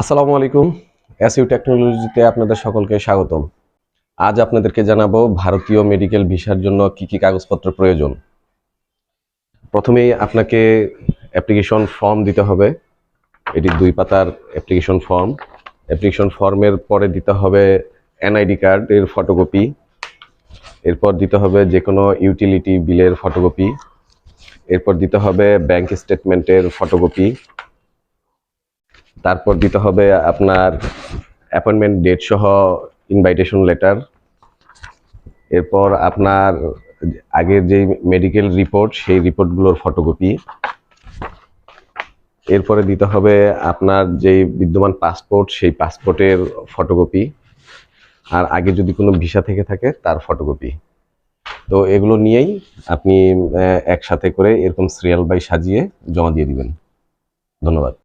আসসালামু আলাইকুম। এসইউ টেকনোলজিতে আপনাদের সকলকে স্বাগতম। আজ আপনাদেরকে জানাব ভারতীয় মেডিকেল ভিসার জন্য কি কি কাগজপত্র প্রয়োজন। প্রথমেই আপনাকে অ্যাপ্লিকেশন ফর্ম দিতে হবে। এটি দুই পাতার অ্যাপ্লিকেশন ফর্ম। অ্যাপ্লিকেশন ফর্মের পরে দিতে হবে এনআইডি কার্ড এর ফটোকপি। এরপর দিতে হবে যে কোনো ইউটিলিটি বিলের ফটোকপি। এরপর দিতে হবে ব্যাংক স্টেটমেন্টের ফটোকপি। তারপর দিতে হবে আপনার অ্যাপয়েন্টমেন্ট ডেট সহ ইনভাইটেশন লেটার এরপর আপনার আগের যে মেডিকেল রিপোর্ট সেই রিপোর্টগুলোর ফটোকপি এরপরে দিতে হবে আপনার যে বিদ্যমান পাসপোর্ট সেই পাসপোর্টের ফটোকপি আর আগে যদি কোনো ভিসা থেকে থাকে, তার ফটোকপি তো এগুলো নিয়েই আপনি একসাথে করে এরকম সিরিয়াল বাই সাজিয়ে জমা দিয়ে দিবেন। ধন্যবাদ।